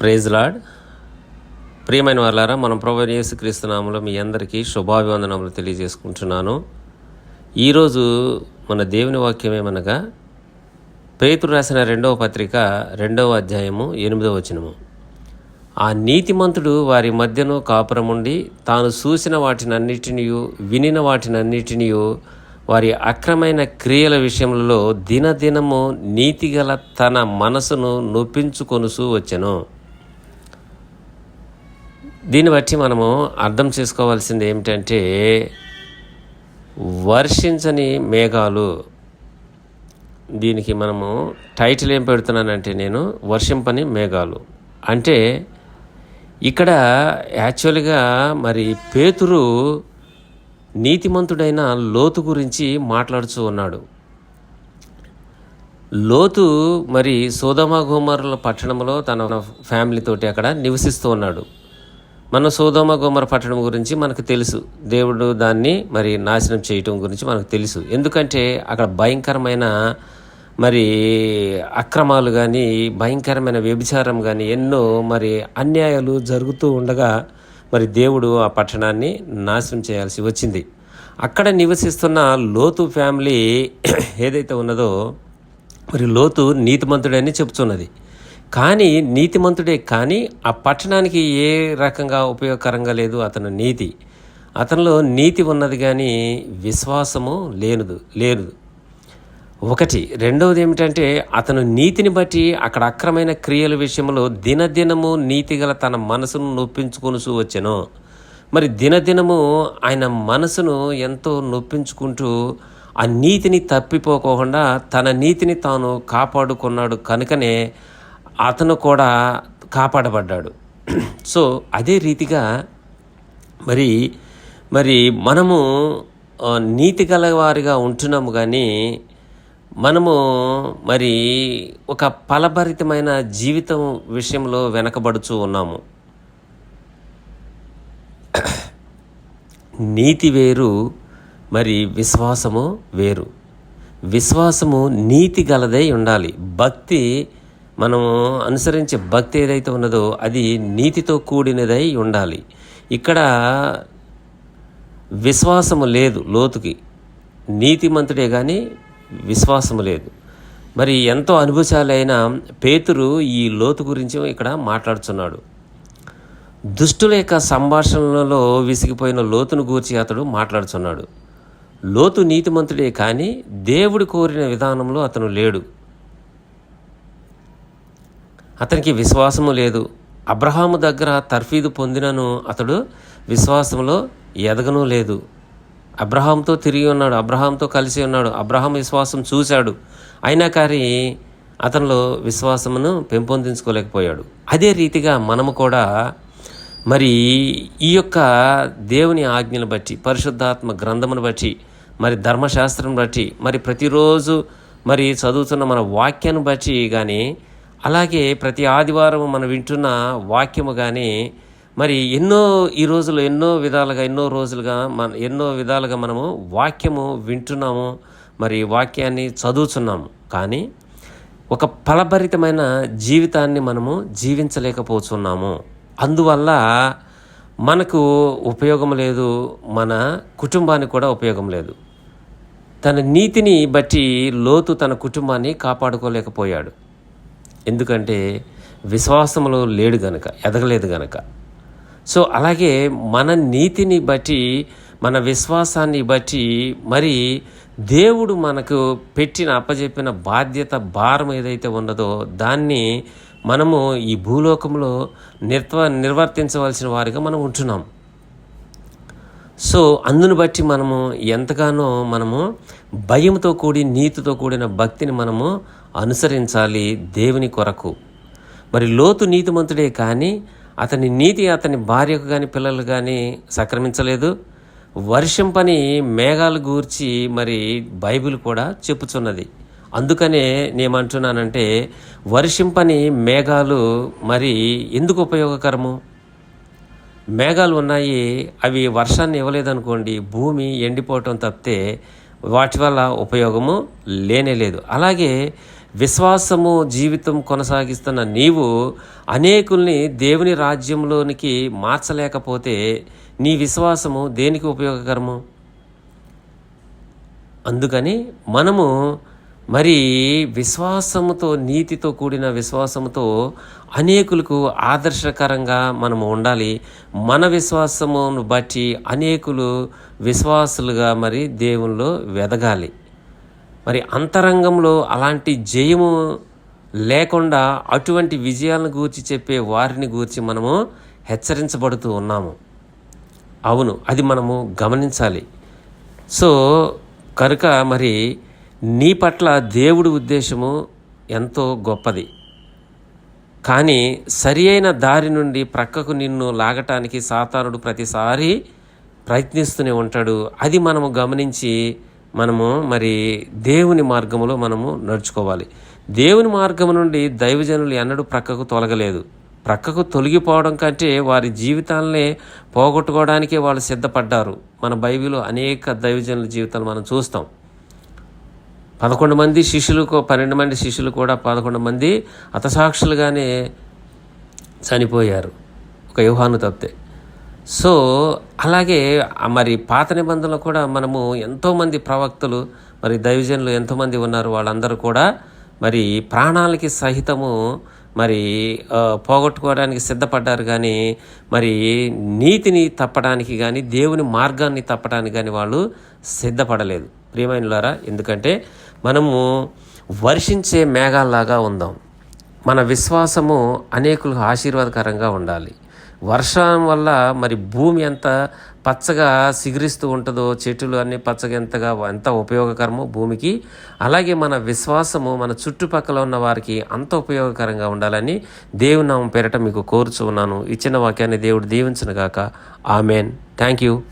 Praise lord. ప్రియమైన వాళ్ళారా మనం ప్రొవైడ్ చేసి నామంలో మీ అందరికీ శుభాభివందనములు తెలియజేసుకుంటున్నాను. ఈరోజు మన దేవుని వాక్యం ఏమనగా పేతురు రాసిన రెండవ పత్రిక రెండవ అధ్యాయము ఎనిమిదవ వచనము. ఆ నీతిమంతుడు వారి మధ్యను కాపురముండి తాను చూసిన వాటినన్నిటినీ వినిన వాటినన్నిటినీ వారి అక్రమైన క్రియల విషయంలో దినదినము నీతిగల తన మనసును నొప్పించుకొనుసు వచ్చెను. దీన్ని బట్టి మనము అర్థం చేసుకోవాల్సింది ఏమిటంటే వర్షించని మేఘాలు. దీనికి మనము టైటిల్ ఏం పెడుతున్నానంటే నేను వర్షింపని మేఘాలు. అంటే ఇక్కడ యాక్చువల్గా మరి పేతురు నీతిమంతుడైన లోతు గురించి మాట్లాడుతూ ఉన్నాడు. లోతు మరి సోదమా గోమరుల పట్టణంలో తన ఫ్యామిలీతోటి అక్కడ నివసిస్తూ ఉన్నాడు. మన సోదోమ గోమర పట్టణం గురించి మనకు తెలుసు. దేవుడు దాన్ని మరి నాశనం చేయటం గురించి మనకు తెలుసు. ఎందుకంటే అక్కడ భయంకరమైన మరి అక్రమాలు కానీ భయంకరమైన వ్యభిచారం కానీ ఎన్నో మరి అన్యాయాలు జరుగుతూ ఉండగా మరి దేవుడు ఆ పట్టణాన్ని నాశనం చేయాల్సి వచ్చింది. అక్కడ నివసిస్తున్న లోతు ఫ్యామిలీ ఏదైతే ఉన్నదో మరి లోతు నీతిమంతుడని చెప్తున్నది. కానీ నీతిమంతుడే కానీ ఆ పట్టణానికి ఏ రకంగా ఉపయోగకరంగా లేదు అతను నీతి. అతనిలో నీతి ఉన్నది కానీ విశ్వాసము లేనుదు లేదు ఒకటి రెండవది ఏమిటంటే అతను నీతిని బట్టి అక్కడ అక్రమైన క్రియల విషయంలో దినదినము నీతిగల తన మనసును నొప్పించుకొనుచూ వచ్చెను. మరి దినదినము ఆయన మనసును ఎంతో నొప్పించుకుంటూ ఆ నీతిని తప్పిపోకుండా తన నీతిని తాను కాపాడుకున్నాడు కనుకనే అతను కూడా కాపాడబడ్డాడు. సో అదే రీతిగా మరి మరి మనము నీతి గలవారిగా ఉంటున్నాము కానీ మనము మరి ఒక ఫలభరితమైన జీవితం విషయంలో వెనకబడుచు ఉన్నాము. నీతి వేరు మరి విశ్వాసము వేరు. విశ్వాసము నీతి గలదై ఉండాలి. భక్తి మనము అనుసరించే భక్తి ఏదైతే ఉన్నదో అది నీతితో కూడినదై ఉండాలి. ఇక్కడ విశ్వాసము లేదు లోతుకి. నీతిమంతుడే కానీ విశ్వాసము లేదు. మరి ఎంతో అనుభవశాలైన పేతురు ఈ లోతు గురించి ఇక్కడ మాట్లాడుతున్నాడు దుష్టుల యొక్క సంభాషణలలో విసిగిపోయిన లోతును గూర్చి అతడు మాట్లాడుతున్నాడు లోతు నీతిమంతుడే కానీ దేవుడు కోరిన విధానంలో అతను లేడు. అతనికి విశ్వాసము లేదు. అబ్రహాము దగ్గర తర్ఫీదు పొందినను అతడు విశ్వాసంలో ఎదగను లేదు. అబ్రహాంతో తిరిగి ఉన్నాడు. అబ్రహాంతో కలిసి ఉన్నాడు. అబ్రహాం విశ్వాసం చూశాడు. అయినా కానీ అతనిలో విశ్వాసమును పెంపొందించుకోలేకపోయాడు. అదే రీతిగా మనము కూడా మరి ఈ యొక్క దేవుని ఆజ్ఞను బట్టి పరిశుద్ధాత్మ గ్రంథమును బట్టి మరి ధర్మశాస్త్రం బట్టి మరి ప్రతిరోజు మరి చదువుతున్న మన వాక్యాన్ని బట్టి కానీ అలాగే ప్రతి ఆదివారం మనం వింటున్న వాక్యము కానీ మరి ఎన్నో ఈ రోజులు ఎన్నో విధాలుగా ఎన్నో రోజులుగా మన ఎన్నో విధాలుగా మనము వాక్యము వింటున్నాము మరి వాక్యాన్ని చదువుతున్నాము కానీ ఒక ఫలభరితమైన జీవితాన్ని మనము జీవించలేకపోతున్నాము. అందువల్ల మనకు ఉపయోగం లేదు మన కుటుంబానికి కూడా ఉపయోగం లేదు. తన నీతిని బట్టి లోతు తన కుటుంబాన్ని కాపాడుకోలేకపోయాడు. ఎందుకంటే విశ్వాసంలో లేడు గనక ఎదగలేదు గనక. సో అలాగే మన నీతిని బట్టి మన విశ్వాసాన్ని బట్టి మరి దేవుడు మనకు పెట్టిన అప్పజెప్పిన బాధ్యత భారం ఏదైతే ఉన్నదో దాన్ని మనము ఈ భూలోకంలో నిర్వ నిర్వర్తించవలసిన వారిగా మనం ఉంటున్నాం. సో అందును బట్టి మనము ఎంతగానో మనము భయంతో కూడి నీతితో కూడిన భక్తిని మనము అనుసరించాలి దేవుని కొరకు. మరి లోతు నీతిమంతుడే కానీ అతని నీతి అతని భార్యకు కానీ పిల్లలు కానీ సక్రమించలేదు. వర్షం పని మేఘాలు గూర్చి మరి బైబిల్ కూడా చెప్పుచున్నది. అందుకనే నేమంటున్నానంటే వర్షం పని మేఘాలు మరి ఎందుకు ఉపయోగకరము? మేఘాలు ఉన్నాయి అవి వర్షాన్ని ఇవ్వలేదనుకోండి భూమి ఎండిపోవటం తప్పితే వాటి వల్ల ఉపయోగము లేనే లేదు. అలాగే విశ్వాసము జీవితం కొనసాగిస్తున్న నీవు అనేకుల్ని దేవుని రాజ్యంలోనికి మార్చలేకపోతే నీ విశ్వాసము దేనికి ఉపయోగకరము? అందుకని మనము మరి విశ్వాసముతో నీతితో కూడిన విశ్వాసముతో అనేకులకు ఆదర్శకరంగా మనము ఉండాలి. మన విశ్వాసమును బట్టి అనేకులు విశ్వాసులుగా మరి దేవుల్లో వెదగాలి. మరి అంతరంగంలో అలాంటి జయము లేకుండా అటువంటి విజయాలను గూర్చి చెప్పే వారిని గూర్చి మనము హెచ్చరించబడుతూ ఉన్నాము. అవును అది మనము గమనించాలి. సో కనుక మరి నీ పట్ల దేవుడి ఉద్దేశము ఎంతో గొప్పది. కానీ సరి అయిన దారి నుండి ప్రక్కకు నిన్ను లాగటానికి సాతానుడు ప్రతిసారి ప్రయత్నిస్తూనే ఉంటాడు. అది మనము గమనించి మనము మరి దేవుని మార్గములో మనము నడుచుకోవాలి. దేవుని మార్గం నుండి దైవజనులు ఎన్నడూ ప్రక్కకు తొలగలేదు. ప్రక్కకు తొలగిపోవడం కంటే వారి జీవితాలనే పోగొట్టుకోవడానికే వాళ్ళు సిద్ధపడ్డారు. మన బైబిల్ అనేక దైవజనుల జీవితాలు మనం చూస్తాం. పదకొండు మంది శిష్యులకు పన్నెండు మంది శిష్యులు కూడా పదకొండు మంది అతసాక్షులుగానే చనిపోయారు. ఒక వ్యూహాను తప్పితే. సో అలాగే మరి పాత నిబంధనలు కూడా మనము ఎంతోమంది ప్రవక్తలు మరి దైవజనులు ఎంతోమంది ఉన్నారు వాళ్ళందరూ కూడా మరి ప్రాణాలకి సహితము మరి పోగొట్టుకోవడానికి సిద్ధపడ్డారు కానీ మరి నీతిని తప్పడానికి కానీ దేవుని మార్గాన్ని తప్పడానికి కానీ వాళ్ళు సిద్ధపడలేదు. ప్రియమైనలారా ఎందుకంటే మనము వర్షించే మేఘాల్లాగా ఉందాం. మన విశ్వాసము అనేకులకు ఆశీర్వాదకరంగా ఉండాలి. వర్షం వల్ల మరి భూమి ఎంత పచ్చగా సిగురిస్తూ ఉంటుందో చెట్లు అన్ని పచ్చగా ఎంతగా ఎంత ఉపయోగకరమో భూమికి అలాగే మన విశ్వాసము మన చుట్టుపక్కల ఉన్న వారికి అంత ఉపయోగకరంగా ఉండాలని దేవునామం పేరట మీకు కోరుచు ఉన్నాను. ఇచ్చిన వాక్యాన్ని దేవుడు దీవించను గాక. ఆమెన్. Thank you.